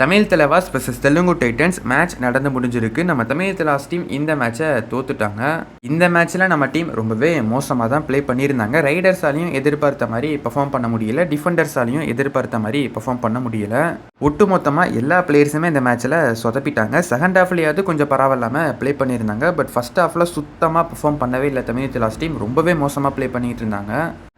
Tamil Thalaivas vs Telugu Titans match நடந்து முடிஞ்சிருக்கு. நம்ம தமிழ் தலாஸ் டீம் இந்த மேட்சை தோத்துட்டாங்க. இந்த மேட்ச்சில் நம்ம டீம் ரொம்பவே மோசமாக தான் ப்ளே பண்ணியிருந்தாங்க. ரைடர்ஸாலையும் எதிர்பார்த்த மாதிரி பெர்ஃபார்ம் பண்ண முடியல. டிஃபெண்டர்ஸாலையும் எதிர்பார்த்த மாதிரி பெர்ஃபார்ம் பண்ண முடியல. ஒட்டு மொத்தமாக எல்லா பிளேயர்ஸுமே இந்த மேட்ச்சில் சொதப்பிட்டாங்க. செகண்ட் ஹாஃப்லேயாவது கொஞ்சம் பரவாயில்லாமல் ப்ளே பண்ணியிருந்தாங்க. பட் ஃபஸ்ட் ஹாஃபில் சுத்தமாக பெர்ஃபார்ம் பண்ணவே இல்லை தமிழ் தலாஸ் டீம் ரொம்பவே மோசமாக ப்ளே பண்ணிகிட்டு இருந்தாங்க.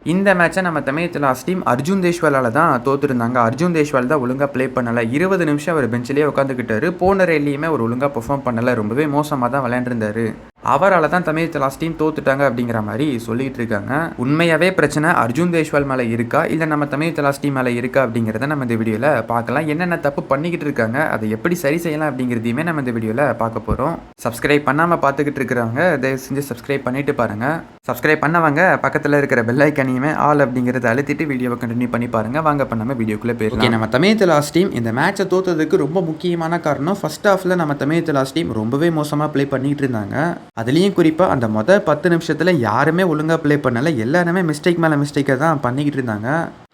இந்த மேட்சை நம்ம தமிழ் லாஸ்ட் டீம் அர்ஜுன் தேஷ்வாலால் தான் தோத்துருந்தாங்க. அர்ஜுன் தேஷ்வால் தான் ஒழுங்காக ப்ளே பண்ணலை. இருபது நிமிஷம் அவர் பெஞ்சிலேயே உட்காந்துக்கிட்டாரு போன ரேல்லையுமே அவர் ஒழுங்காக பெர்ஃபார்ம் பண்ணலை. ரொம்பவே மோசமாக தான் விளையாண்டுருந்தாரு. அவரால் தான் தமிழ் லாஸ்ட் டீம் தோத்துட்டாங்க அப்படிங்கிற மாதிரி சொல்லிட்டு இருக்காங்க. உண்மையாகவே பிரச்சனை அர்ஜுன் தேஷ்வால் மேலே இருக்கா இல்லை நம்ம தமிழ் லாஸ்ட் டீம் மேலே இருக்கா அப்படிங்கிறத நம்ம இந்த வீடியோவில் பார்க்கலாம். என்னென்ன தப்பு பண்ணிக்கிட்டு இருக்காங்க அதை எப்படி சரி செய்யலாம் அப்படிங்கிறதையுமே நம்ம இந்த வீடியோவில் பார்க்க போகிறோம் சப்ஸ்கிரைப் பண்ணாமல் பார்த்துக்கிட்டு இருக்கிறவங்க தயவு செஞ்சு சப்ஸ்கிரைப் பண்ணிட்டு பாருங்கள் சப்ஸ்கிரைப் பண்ணவங்க பக்கத்தில் இருக்கிற பெல் ஐக்கனையுமே ஆல் அப்படிங்கிறத அழுத்திட்டு வீடியோவை கண்டினியூ பண்ணி பாருங்கள் வாங்க பண்ணாமல் வீடியோக்குள்ளே போயிருக்கோம் நம்ம தமிழ் லாஸ்ட் டீம் இந்த மேட்சை தோத்ததுக்கு ரொம்ப முக்கியமான காரணம் ஃபர்ஸ்ட் ஹாஃபில் நம்ம தமிழ் லாஸ்ட் டீம் ரொம்பவே மோசமாக ப்ளே பண்ணிகிட்டு இருந்தாங்க. அதுலேயும் குறிப்பாக அந்த மொதல் பத்து நிமிஷத்தில் யாருமே ஒழுங்காக ப்ளே பண்ணலை எல்லாருமே மிஸ்டேக் மேலே மிஸ்டேக்கை தான் பண்ணிக்கிட்டு இருந்தாங்க.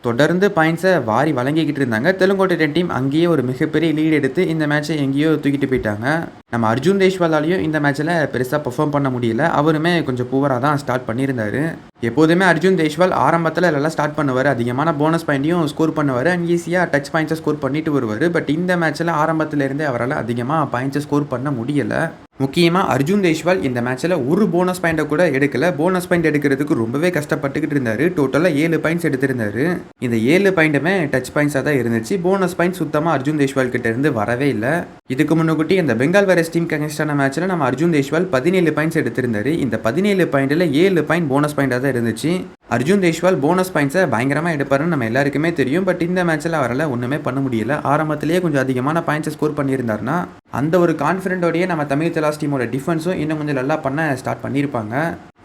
தொடர்ந்து பாயிண்ட்ஸை வாரி வழங்கிக்கிட்டு இருந்தாங்க. தெலுங்கோட்டை டீம் அங்கேயே ஒரு மிகப்பெரிய லீட் எடுத்து இந்த மேட்சை எங்கேயோ தூக்கிட்டு போயிட்டாங்க. நம்ம அர்ஜுன் தேஷ்வாலாலையும் இந்த மேட்ச்சில் பெருசாக பெர்ஃபார்ம் பண்ண முடியல. அவருமே கொஞ்சம் பூவராக தான் ஸ்டார்ட் பண்ணியிருந்தாரு. எப்போதுமே அர்ஜுன் தேஷ்வால் ஆரம்பத்தில் நல்லா ஸ்டார்ட் பண்ணுவார். அதிகமான போனஸ் பாயிண்ட்டையும் ஸ்கோர் பண்ணுவார். அண்ட் ஈஸியாக டச் பாயிண்ட்ஸை ஸ்கோர் பண்ணிட்டு வருவார். பட் இந்த மேட்ச்சில் ஆரம்பத்திலேருந்தே அவரால் அதிகமாக பாயிண்ட்ஸை ஸ்கோர் பண்ண முடியலை. முக்கியமாக அர்ஜுன் தேஷ்வால் இந்த மேட்ச்சில் ஒரு போனஸ் பாயிண்ட்டை கூட எடுக்கல. போனஸ் பாயிண்ட் எடுக்கிறதுக்கு ரொம்பவே கஷ்டப்பட்டுக்கிட்டு இருந்தார். டோட்டலாக ஏழு பாயிண்ட்ஸ் எடுத்திருந்தாரு. இந்த ஏழு பாயிண்ட்டுமே டச் பாயிண்ட்ஸாக தான் இருந்துச்சு. போனஸ் பாயிண்ட் சுத்தமாக அர்ஜுன் தேஷ்வால் கிட்ட இருந்து வரவே இல்லை. இதுக்கு முன்னுக்குட்டி இந்த பெங்கால் வேரஸ் டீம் கங்கஸ்டான மேட்ச்சில் நம்ம அர்ஜுன் தேஷ்வால் பதினேழு பாயிண்ட்ஸ் எடுத்திருந்தாரு. இந்த பதினேழு பாயிண்ட்டில் ஏழு பாயிண்ட் போனஸ் பாயிண்டாக தான் இருந்துச்சு. அர்ஜுன் தேஷ்வால் போனஸ் பாயிண்ட்ஸை பயங்கரமாக எடுப்பாருன்னு நம்ம எல்லாருக்குமே தெரியும். பட் இந்த மேட்ச்சில் அவரால் ஒன்றுமே பண்ண முடியல. ஆரம்பத்திலேயே கொஞ்சம் அதிகமான பாயிண்ட்ஸை ஸ்கோர் பண்ணியிருந்தாருன்னா அந்த ஒரு கான்ஃபிடென்ட்டோடய நம்ம தமிழ் தலாஸ் டீமோட டிஃபென்ஸும் இன்னும் கொஞ்சம் நல்லா பண்ண ஸ்டார்ட் பண்ணியிருப்பாங்க.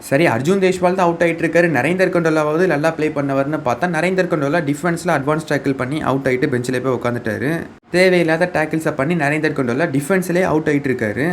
சரி அர்ஜுன் தேஷ்வால் தான் அவுட் ஆகிட்டு இருக்காரு நரேந்தர் கண்டோலாவது நல்லா ப்ளே பண்ணவர்னு பார்த்தா நரேந்தர் கண்டோலா டிஃபென்ஸில் அட்வான்ஸ் டேக்கிள் பண்ணி அவுட் ஆகிட்டு பெஞ்சில் போய் உட்காந்துட்டாரு தேவையில்லாத டேக்கிள்ஸை பண்ணி நரேந்தர் கண்டோலா டிஃபென்ஸ்லேயே அவுட் ஆகிட்டு இருக்காரு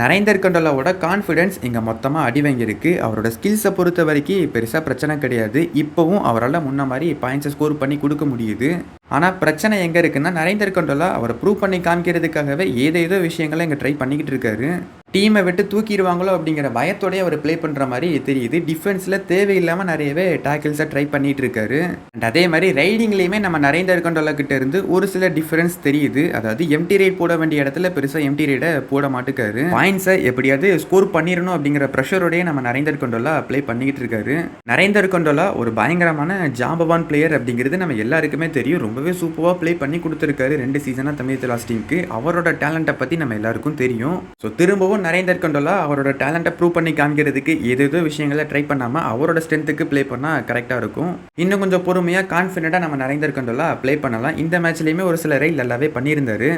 நரேந்தர் கண்டோலாவோட கான்ஃபிடென்ஸ் இங்கே மொத்தமாக அடி வாங்கியிருக்கு. அவரோட ஸ்கில்ஸை பொறுத்த வரைக்கும் பெருசாக பிரச்சனை கிடையாது. இப்போவும் அவரால் முன்ன மாதிரி பாயிண்ட்ஸை ஸ்கோர் பண்ணி கொடுக்க முடியுது. ஆனால் பிரச்சனை எங்கே இருக்குன்னா நரேந்தர் கண்டோலா அவரை ப்ரூவ் பண்ணி காமிக்கிறதுக்காகவே ஏதேதோ விஷயங்களை இங்கே ட்ரை பண்ணிக்கிட்டு இருக்காரு. டீமை விட்டு தூக்கிடுவாங்களோ அப்படிங்கிற பயத்தோடய அவர் ப்ளே பண்ணுற மாதிரி தெரியுது. டிஃபென்ஸில் தேவையில்லாமல் நிறையவே டேக்கிள்ஸை ட்ரை பண்ணிகிட்டு இருக்காரு. அண்ட் அதே மாதிரி ரைடிங்லேயுமே நம்ம நரேந்தர் கண்டோலா இருந்து ஒரு சில டிஃபரன்ஸ் தெரியுது. அதாவது எம்டி ரேட் போட வேண்டிய இடத்துல பெருசாக எம்டி ரைடை போட மாட்டுக்காரு. பாயிண்ட்ஸை எப்படியாவது ஸ்கோர் பண்ணிடணும் அப்படிங்கிற ப்ரெஷரோடய நம்ம நரேந்தர் கண்டோலா ப்ளே பண்ணிக்கிட்டு இருக்காரு. நரேந்தர் கண்டோலா ஒரு பயங்கரமான ஜாம்பவான் பிளேயர் அப்படிங்கிறது நம்ம எல்லாருக்குமே தெரியும். ரொம்பவே சூப்பராக ப்ளே பண்ணி கொடுத்துருக்காரு ரெண்டு சீசனாக தமிழ் லாஸ்ட் டீமுக்கு அவரோட டேலண்ட்டை பற்றி நம்ம எல்லாருக்கும் தெரியும். ஸோ திரும்பவும் நரேந்தர் கண்டோலா அவரோட டேலண்ட்டை ப்ரூவ் பண்ணி காமிக்கிறதுக்கு ஏதேதோ விஷயங்களை ட்ரை பண்ணாமல் அவரோட ஸ்ட்ரென்த்துக்கு ப்ளே பண்ணால் கரெக்டாக இருக்கும். இன்னும் கொஞ்சம் பொறுமையாக கான்ஃபிடென்ட்டாக நம்ம நரேந்தர் கண்டோலா ப்ளே பண்ணலாம். இந்த மேட்ச்லேயுமே ஒரு சில ரைல் நல்லாவே பண்ணியிருந்தார்.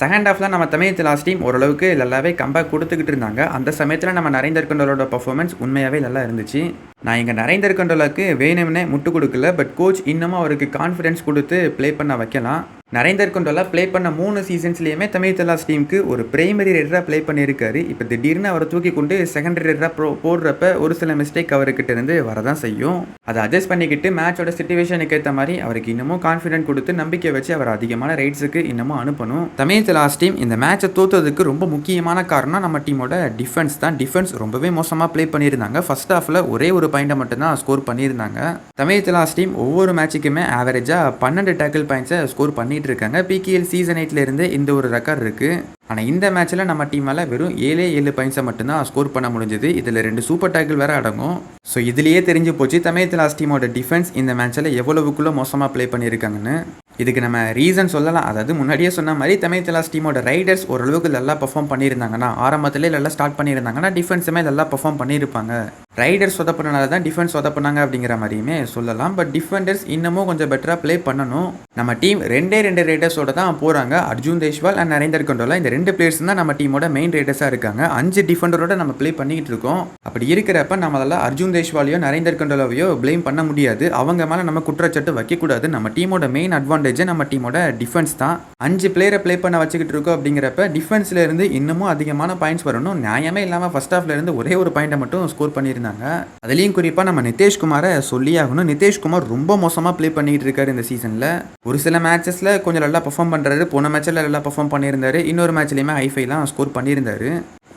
செகண்ட் ஹாஃபில் நம்ம தமிழ் லாஸ்ட் டீம் ஓரளவுக்கு நல்லாவே கம்பேக் கொடுத்துக்கிட்டு இருந்தாங்க. அந்த சமயத்தில் நம்ம நரேந்தர் கண்டோலோட பர்ஃபார்மன்ஸ் உண்மையாகவே நல்லா இருந்துச்சு. நான் இங்கே நரேந்தர் கண்டோலாவுக்கு வேணும்னே முட்டு கொடுக்கல பட் கோச் இன்னமும் அவருக்கு கான்ஃபிடன்ஸ் கொடுத்து ப்ளே பண்ண வைக்கலாம். நரேந்தர் கொண்டோலா ப்ளே பண்ண மூணு சீசன்ஸ்லேயுமே தமிழ் தலாஸ் டீமுக்கு ஒரு பிரைமரி ரெட்டராக ப்ளே பண்ணியிருக்காரு. இப்போ திடீர்னு அவரை தூக்கி கொண்டு செகண்டரி ரெட்டராக ப்ரோ போடுறப்ப ஒரு சில மிஸ்டேக் அவர்கிட்ட இருந்து வரதான் செய்யும். அதை அட்ஜஸ்ட் பண்ணிக்கிட்டு மேட்சோட சுச்சுவேஷனுக்கு ஏற்ற மாதிரி அவருக்கு இன்னமும் கான்ஃபிடென்ட் கொடுத்து நம்பிக்கை வச்சு அவர் அதிகமான ரைட்ஸுக்கு இன்னமும் அனுப்பணும். தமிழ் தலாஸ் டீம் இந்த மேட்சை தோத்ததுக்கு ரொம்ப முக்கியமான காரணம் நம்ம டீமோட டிஃபென்ஸ் தான். டிஃபென்ஸ் ரொம்பவே மோசமாக ப்ளே பண்ணியிருந்தாங்க. ஃபர்ஸ்ட் ஹாஃபில் ஒரே ஒரு பாயிண்ட்டை மட்டும்தான் ஸ்கோர் பண்ணியிருந்தாங்க. தமிழ் தலாஸ் டீம் ஒவ்வொரு மேட்சுக்குமே ஆவரேஜாக பன்னெண்டு டேக்கிள் பாயிண்ட்ஸை ஸ்கோர் பண்ணிட்டு இருக்காங்க. பிகேஎல் சீசன் எயிட்ல இருந்து இந்த ஒரு ரெக்கார்ட் இருக்குது ஆனால் இந்த மேட்ச்சில் நம்ம டீமால் வெறும் ஏழே ஏழு பாயிண்ட்ஸை மட்டும்தான் ஸ்கோர் பண்ண முடிஞ்சது. இதில் ரெண்டு சூப்பர் டேக்கிள் வேற அடங்கும். ஸோ இதுலேயே தெரிஞ்சு போச்சு தமிழ் லாஸ்ட் டீமோட டிஃபென்ஸ் இந்த மேட்ச்சில் எவ்வளவுக்குள்ளே மோசமாக ப்ளே பண்ணியிருக்காங்கன்னு. இதுக்கு நம்ம ரீசன் சொல்லலாம். அதாவது முன்னாடியே சொன்ன மாதிரி தமிழ் தலாஸ் டீமோட ரைடர்ஸ் ஓரளவுக்கு நல்லா பர்ஃபார்ம் பண்ணியிருந்தாங்கன்னா ஆரம்பத்திலே நல்லா ஸ்டார்ட் பண்ணியிருந்தாங்கன்னா டிஃபென்ஸுமே நல்லா பர்ஃபார்ம் பண்ணியிருப்பாங்க. ரைடர்ஸ் சொதப்பினால தான் டிஃபென்ஸ் சொதப்பினாங்க அப்படிங்கிற மாதிரியுமே சொல்லலாம். பட் டிஃபெண்டர்ஸ் இன்னமும் கொஞ்சம் பெட்டராக ப்ளே பண்ணணும். நம்ம டீம் ரெண்டே ரெண்டு ரைடர்ஸோட தான் போகிறாங்க அர்ஜுன் தேஷ்வால் அண்ட் நரேந்தர் கண்டோலா. இந்த ரெண்டு பிளேயர்ஸ் தான் நம்ம டீமோட மெயின் ரைடர்ஸாக இருக்காங்க. அஞ்சு டிஃபெண்டரோட நம்ம ப்ளே பண்ணிக்கிட்டு இருக்கோம். அப்படி இருக்கிறப்ப நம்மளால அர்ஜுன் தேஷ்வாலையோ நரேந்தர் கண்டோலவையோ ப்ளேம் பண்ண முடியாது. அவங்க மேலே நம்ம குற்றச்சாட்டு வைக்கக்கூடாது. நம்ம டீமோட மெயின் அட்வான்ஸ் அட்வான்டேஜ் நம்ம டீமோட டிஃபென்ஸ் தான். அஞ்சு பிளேயரை ப்ளே பண்ண வச்சுக்கிட்டு இருக்கோம் அப்படிங்கிறப்ப டிஃபென்ஸ்லேருந்து இன்னமும் அதிகமான பாயிண்ட்ஸ் வரணும். நியாயமே இல்லாமல் ஃபர்ஸ்ட் ஹாஃப்ல இருந்து ஒரே ஒரு பாயிண்ட்டை மட்டும் ஸ்கோர் பண்ணியிருந்தாங்க. அதுலேயும் குறிப்பாக நம்ம நிதேஷ்குமாரை சொல்லி ஆகணும். நிதேஷ்குமார் ரொம்ப மோசமாக ப்ளே பண்ணிட்டு இருக்காரு இந்த சீசனில் ஒரு சில மேட்சஸில் கொஞ்சம் நல்லா பர்ஃபார்ம் பண்ணுறாரு போன மேட்ச்சில் நல்லா பர்ஃபார்ம் பண்ணியிருந்தாரு. இன்னொரு மேட்ச்லேயுமே ஹைஃபைலாம் ஸ்கோர் பண்ணியிருந்தாரு.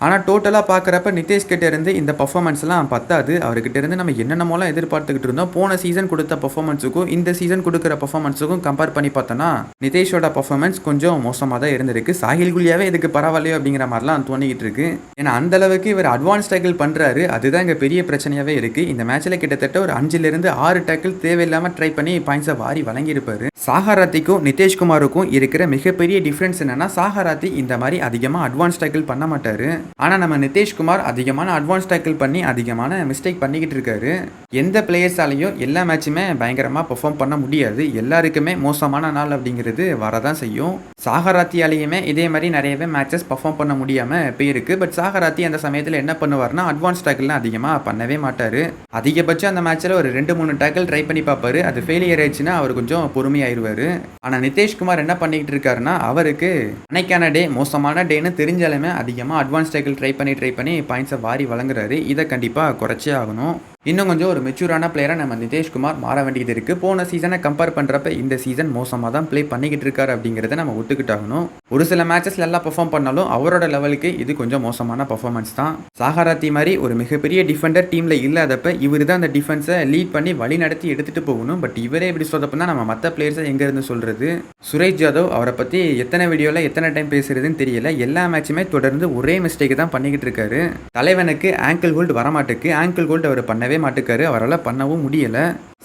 ஆனால் டோட்டலாக பார்க்குறப்ப நிதேஷ் கிட்டேருந்து இந்த பர்ஃபார்மன்ஸ்லாம் பத்தாது. அவர்கிட்ட இருந்து நம்ம என்னென்னமோலாம் எதிர்பார்த்துக்கிட்டு இருந்தோம். போன சீசன் கொடுத்த பர்ஃபார்மன்ஸுக்கும் இந்த சீசன் கொடுக்குற பர்ஃபார்மன்ஸுக்கும் கம்பேர் பண்ணி பார்த்தோன்னா நிதேஷோட பர்ஃபார்மன்ஸ் கொஞ்சம் மோசமாக தான் இருந்திருக்கு. சாஹில் குலியாவே இதுக்கு பரவாயில்லையோ அப்படிங்கிற மாதிரிலாம் தோணிக்கிட்டு இருக்கு. ஏன்னா அந்த அளவுக்கு இவர் அட்வான்ஸ் டேக்கிள் பண்ணுறாரு அதுதான் இங்கே பெரிய பிரச்சனையாகவே இருக்குது இந்த மேட்ச்சில் கிட்டத்தட்ட ஒரு அஞ்சுலேருந்து ஆறு டேக்கிள் தேவையில்லாமல் ட்ரை பண்ணி பாயிண்ட்ஸை வாரி வழங்கியிருப்பாரு. சாகராத்திக்கும் நிதேஷ்குமாருக்கும் இருக்கிற மிகப்பெரிய டிஃப்ரென்ஸ் என்னன்னா சாகராத்தி இந்த மாதிரி அதிகமாக அட்வான்ஸ் டேக்கிள் பண்ண மாட்டார். ஆனால் நம்ம நிதேஷ்குமார் அதிகமான அட்வான்ஸ் டேக்கிள் பண்ணி அதிகமான மிஸ்டேக் பண்ணிக்கிட்டு இருக்காரு. எந்த பிளேயர்ஸாலையும் எல்லா மேட்சுமே பயங்கரமாக பெர்ஃபார்ம் பண்ண முடியாது. எல்லாருக்குமே மோசமான நாள் அப்படிங்கிறது வரதான் செய்யும். சாகராத்தியாலேயுமே இதே மாதிரி நிறையவே மேட்சஸ் பெர்ஃபார்ம் பண்ண முடியாமல் போயிருக்கு. பட் சாகராத்தி அந்த சமயத்தில் என்ன பண்ணுவார்னா அட்வான்ஸ் டேக்கிள்லாம் அதிகமாக பண்ணவே மாட்டார். அதிகபட்சம் அந்த மேட்ச்சில் ஒரு ரெண்டு மூணு டேக்கிள் ட்ரை பண்ணி பார்ப்பாரு. அது ஃபெயிலியர் ஆயிடுச்சுன்னா அவர் கொஞ்சம் பொறுமையாயிருவார். ஆனால் நிதேஷ்குமார் என்ன பண்ணிக்கிட்டு இருக்காருன்னா அவருக்கு அன்னைக்கான டே மோசமான டேன்னு தெரிஞ்சாலுமே அதிகமாக அட்வான்ஸ் சைக்கிள் ட்ரை பண்ணி ட்ரை பண்ணி பாயிண்ட்ஸை வாரி வழங்குறாரு. இதை கண்டிப்பாக குறைச்சே ஆகணும். இன்னும் கொஞ்சம் ஒரு மெச்சூரான பிளேயராக நம்ம நிதேஷ்குமார் மாற வேண்டியது இருக்குது போன சீசனை கம்பேர் பண்ணுறப்ப இந்த சீசன் மோசமாக தான் ப்ளே பண்ணிக்கிட்டு இருக்காரு அப்படிங்கிறத நம்ம ஒத்துக்கிட்டாகணும். ஒரு சில மேட்சஸ்ல எல்லாம் பெர்ஃபார்ம் பண்ணாலும் அவரோட லெவலுக்கு இது கொஞ்சம் மோசமான பர்ஃபார்மன்ஸ் தான். சாகாராத்தி மாதிரி ஒரு மிகப்பெரிய டிஃபெண்டர் டீமில் இல்லாதப்ப இவர் தான் அந்த டிஃபென்ஸை லீட் பண்ணி வழி நடத்தி எடுத்துகிட்டு போகணும். பட் இவரே இப்படி சொதப்பனா நம்ம மற்ற பிளேயர்ஸை எங்கேருந்து சொல்கிறது சுரேஷ் ஜாதவ் அவரை பற்றி எத்தனை வீடியோவில் எத்தனை டைம் பேசுகிறதுன்னு தெரியல. எல்லா மேட்சுமே தொடர்ந்து ஒரே மிஸ்டேக் தான் பண்ணிக்கிட்டு இருக்காரு தலைவனுக்கு ஆங்கிள் ஹோல்டு வரமாட்டுக்கு. ஆங்கிள் ஹோல்டு அவர் பண்ணவே மாட்டுக்காரு. அவரால் பண்ணவும் முடியல.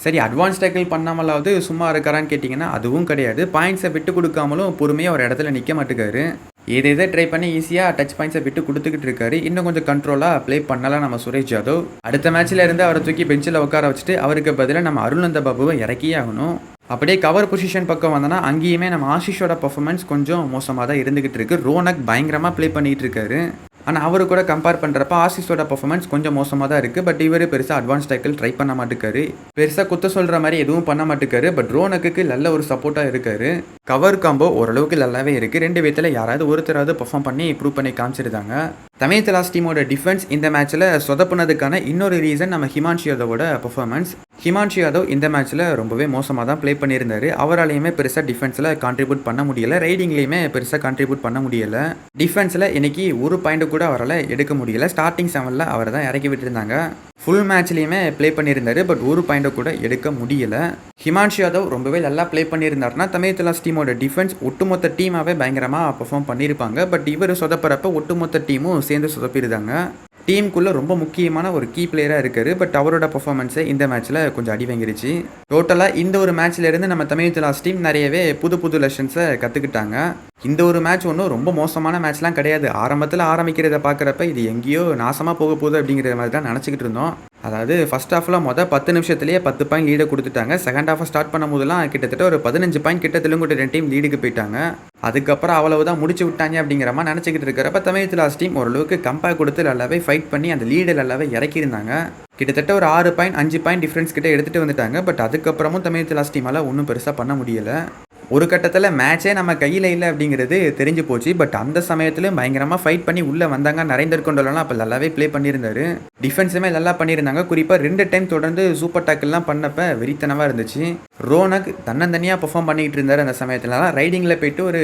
சரி அட்வான்ஸ் டேக்கிள் பண்ணாமலாவது சும்மா இருக்காரான்னு கேட்டிங்கன்னா அதுவும் கிடையாது. பாயிண்ட்ஸை விட்டு கொடுக்காமலும் பொறுமையாக ஒரு இடத்துல நிற்க மாட்டுக்காரு. எதை ட்ரை பண்ணி ஈஸியாக டச் பாயிண்ட்ஸை விட்டு கொடுத்துக்கிட்டு இருக்காரு. இன்னும் கொஞ்சம் கண்ட்ரோலாக ப்ளே பண்ணலாம் நம்ம சுரேஷ் யாதவ் அடுத்த மேட்ச்சில் இருந்து அவரை தூக்கி பெஞ்சில் உட்கார வச்சுட்டு அவருக்கு பதிலாக நம்ம அருள்நந்த பாபுவை இறக்கியே ஆகணும். அப்படியே கவர் பொசிஷன் பக்கம் வந்தோன்னா அங்கேயுமே நம்ம ஆஷிஷோட பர்ஃபார்மன்ஸ் கொஞ்சம் மோசமாக தான் இருந்துகிட்டு இருக்கு. ரோனக் பயங்கரமாக ப்ளே பண்ணிகிட்டு இருக்காரு. ஆனால் அவரு கூட கம்பேர் பண்ணுறப்ப ஆசிஸோட பர்ஃபார்மன்ஸ் கொஞ்சம் மோசமாக தான் இருக்குது பட் இவர் பெருசாக அட்வான்ஸ் டேக்கிள் ட்ரை பண்ண மாட்டேக்காரு. பெருசாக குத்த சொல்கிற மாதிரி எதுவும் பண்ண மாட்டேக்காரு. பட் ரோனக்கு நல்ல ஒரு சப்போர்ட்டாக இருக்காரு. கவர் காம்போ ஓரளவுக்கு நல்லாவே இருக்குது ரெண்டு விதத்தில் யாராவது ஒருத்தராவது பர்ஃபார்ம் பண்ணி இம்ப்ரூவ் பண்ணி காமிச்சிருந்தாங்க. தமிழ் தலாஸ் டீமோட டிஃபென்ஸ் இந்த மேட்ச்சில் சொதப்புனதுக்கான இன்னொரு ரீசன் நம்ம ஹிமான்ஷு யாதவோட பர்ஃபார்மன்ஸ் ஹிமான்ஷு யாதவ் இந்த மேட்ச்சில் ரொம்பவே மோசமாக தான் ப்ளே பண்ணியிருந்தாரு. அவராலையுமே பெருசாக டிஃபென்ஸில் கான்ட்ரிபியூட் பண்ண முடியலை. ரைடிங்லேயுமே பெருசாக கான்ட்ரிபியூட் பண்ண முடியலை. டிஃபென்ஸில் இன்றைக்கி ஒரு பாயிண்ட் கூட அவரால் எடுக்க முடியலை. ஸ்டார்டிங் செவனில் அவரை தான் இறக்கி விட்டுருந்தாங்க. ஃபுல் மேட்ச்லேயுமே ப்ளே பண்ணியிருந்தார் பட் ஒரு பாயிண்ட்டை கூட எடுக்க முடியல. ஹிமான்ஷு யாதவ் ரொம்பவே நல்லா ப்ளே பண்ணியிருந்தாருன்னா தமிழ் தலாஸ் டீமோட டிஃபென்ஸ் ஒட்டுமொத்த டீமாகவே பயங்கரமாக பர்ஃபார்ம் பண்ணியிருப்பாங்க. பட் இவர் சொதப்புறப்ப ஒட்டுமொத்த டீமும் சேர்ந்து சொதப்பிடுதாங்க. டீமுக்குள்ளே ரொம்ப முக்கியமான ஒரு கீ பிளேயராக இருக்கார். பட் அவரோட பர்ஃபார்மன்ஸை இந்த மேட்ச்சில் கொஞ்சம் அடி வாங்கிருச்சு. டோட்டலாக இந்த ஒரு மேட்ச்லேருந்து நம்ம தமிழ் தலாஸ் டீம் நிறையவே புது புது லெஷன்ஸை கற்றுக்கிட்டாங்க இந்த ஒரு மேட்ச் ஒன்றும் ரொம்ப மோசமான மேட்ச்லாம் கிடையாது. ஆரம்பத்தில் ஆரம்பிக்கிறத பார்க்குறப்ப இது எங்கேயோ நாசமாக போக போகுது அப்படிங்கிற மாதிரி தான் நினச்சிக்கிட்டு இருந்தோம். அதாவது ஃபர்ஸ்ட் ஹாஃபில் மொதல் பத்து நிமிஷத்துலேயே பத்து பாயிண்ட் லீடை கொடுத்துட்டாங்க. செகண்ட் ஹாஃபை ஸ்டார்ட் பண்ணும்போதுலாம் கிட்டத்தட்ட ஒரு பதினஞ்சு பாயிண்ட் கிட்ட தெலுங்கு ரெண்டு டீம் லீடுக்கு போயிட்டாங்க. அதுக்கப்புறம் அவ்வளவுதான் முடிச்சு விட்டாங்க அப்படிங்கிற மாதிரி நினச்சிக்கிட்டு இருக்கிறப்ப தமிழ் திலாஸ் டீம் ஓரளவுக்கு கம்பேர் கொடுத்து நல்லாவே ஃபைட் பண்ணி அந்த லீடு நல்லாவே இறக்கியிருந்தாங்க. கிட்டத்தட்ட ஒரு ஆறு பாயிண்ட் அஞ்சு பாயிண்ட் டிஃப்ரென்ஸ் கிட்ட எடுத்துகிட்டு வந்துட்டாங்க. பட் அதுக்கப்புறமும் தமிழ் லாஸ்ட் டீமால் ஒன்றும் பெருசாக பண்ண முடியலை. ஒரு கட்டத்தில் மேட்சே நம்ம கையில் இல்லை அப்படிங்கிறது தெரிஞ்சு போச்சு. பட் அந்த சமயத்திலும் பயங்கரமாக ஃபைட் பண்ணி உள்ளே வந்தாங்க. நரேந்தர் கொண்டோலாம் அப்போ நல்லாவே ப்ளே பண்ணியிருந்தாரு. டிஃபென்ஸுமே நல்லா பண்ணியிருந்தாங்க. குறிப்பாக ரெண்டு டைம் தொடர்ந்து சூப்பர் டாக்கிள்லாம் பண்ணப்ப வெறித்தனமாக இருந்துச்சு. ரோனக் தன்னந்தனியாக பெர்ஃபார்ம் பண்ணிக்கிட்டு இருந்தார் அந்த சமயத்துலலாம். ரைடிங்கில் போயிட்டு ஒரு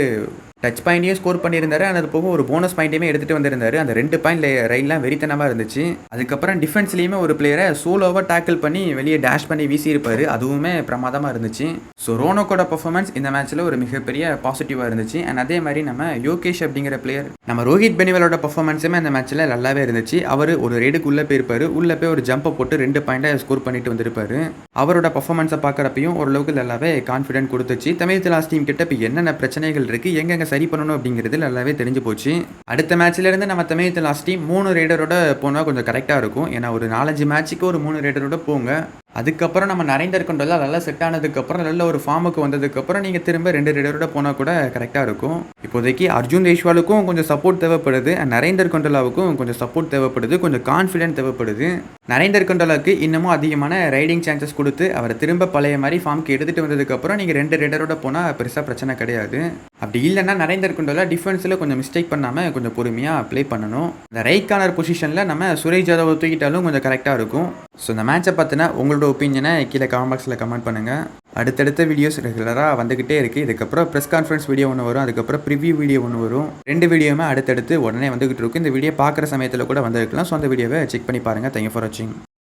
டச் பாயிண்ட்டையும் ஸ்கோர் பண்ணியிருந்தாரு. அது போக ஒரு போனஸ் பாயிண்ட்டையுமே எடுத்துகிட்டு வந்திருந்தாரு. அந்த ரெண்டு பாயிண்ட் ரைட்லாம் வெறித்தனமாக இருந்துச்சு. அதுக்கப்புறம் டிஃபென்ஸ்லேயுமே ஒரு பிளேயரை சோலோவாக டேக்கிள் பண்ணி வெளியே டேஷ் பண்ணி வீசியிருப்பாரு. அதுவுமே பிரமாதமாக இருந்துச்சு. ஸோ ரோனோக்கோட பர்ஃபார்மன்ஸ் இந்த மேட்ச்சில் ஒரு மிகப்பெரிய பாசிட்டிவாக இருந்துச்சு. அண்ட் அதே மாதிரி நம்ம யோகேஷ் அப்படிங்கிற பிளேயர் நம்ம ரோஹித் பெனிவலோட பர்ஃபார்மன்ஸுமே அந்த மேட்ச்சில் நல்லாவே இருந்துச்சு. அவர் ஒரு ரெய்டுக்கு உள்ளே போயிருப்பார். உள்ளே போய் ஒரு ஜம்பை போட்டு ரெண்டு பாயிண்டை ஸ்கோர் பண்ணிட்டு வந்திருப்பார். அவரோட பர்ஃபார்மன்ஸை பார்க்குறப்பையும் ஓரளவுக்கு நல்லாவே கான்ஃபிடென்ட் கொடுத்துச்சு. தமிழ் திலாஸ் டீம் கிட்ட இப்போ என்னென்ன பிரச்சனைகள் இருக்குது எங்கெங்க சரி பண்ணணும் அப்படிங்கிறது நல்லாவே தெரிஞ்சு போச்சு. அடுத்த மேட்ச்லேருந்து நம்ம தமிழ் லாஸ்ட் டீம் மூணு ரைடரோட போனால் கொஞ்சம் கரெக்டாக இருக்கும். ஏன்னா ஒரு நாலஞ்சு மேட்ச்சுக்கு ஒரு மூணு ரைடரோட போங்க. அதுக்கப்புறம் நம்ம நரேந்தர் கொண்டோலா நல்லா செட் ஆனதுக்கப்புறம் நல்ல ஒரு ஃபார்முக்கு வந்ததுக்கப்புறம் நீங்கள் திரும்ப ரெண்டு ரைடரோட போனால் கூட கரெக்டாக இருக்கும். இப்போதைக்கு அர்ஜுன் தேஷ்வாலுக்கும் கொஞ்சம் சப்போர்ட் தேவைப்படுது நரேந்தர் கொண்டோலாவுக்கும் கொஞ்சம் சப்போர்ட் தேவைப்படுது கொஞ்சம் கான்ஃபிடென்ட் தேவைப்படுது. நரேந்தர் கொண்டோலாவுக்கு இன்னமும் அதிகமான ரைடிங் சான்சஸ் கொடுத்து அவரை திரும்ப பழைய மாதிரி ஃபார்முக்கு எடுத்துகிட்டு வந்ததுக்கப்புறம் நீங்கள் ரெண்டு ரைடரோட போனால் பெருசாக பிரச்சனை கிடையாது. அப்படி இல்லைன்னா நரேந்தர் கொண்டோலா டிஃபென்ஸில் கொஞ்சம் மிஸ்டேக் பண்ணாமல் கொஞ்சம் பொறுமையாக ப்ளே பண்ணணும். இந்த ரைட் கார்னர் பொசிஷனில் நம்ம சுரேஷ் ஜாதவை தூக்கிட்டாலும் கொஞ்சம் கரெக்டாக இருக்கும். ஸோ இந்த மேட்சை பார்த்தினா உங்களோட ஒப்பீனியனை கீழே கமெண்ட் பாக்ஸில் கமெண்ட் பண்ணுங்கள் அடுத்தடுத்த வீடியோஸ் ரெகுலராக வந்துக்கிட்டே இருக்குது இதுக்கப்புறம் ப்ரெஸ் கான்ஃபரன்ஸ் வீடியோ ஒன்று வரும். அதுக்கப்புறம் ப்ரிவியூ வீடியோ ஒன்று வரும். ரெண்டு வீடியோவுமே அடுத்தடுத்து உடனே வந்துகிட்டு இருக்கு. இந்த வீடியோ பார்க்குற சமயத்தில் கூட வந்திருக்கலாம். ஸோ அந்த வீடியோவை செக் பண்ணி பாருங்கள் தேங்க்யூ ஃபார் வாட்சிங்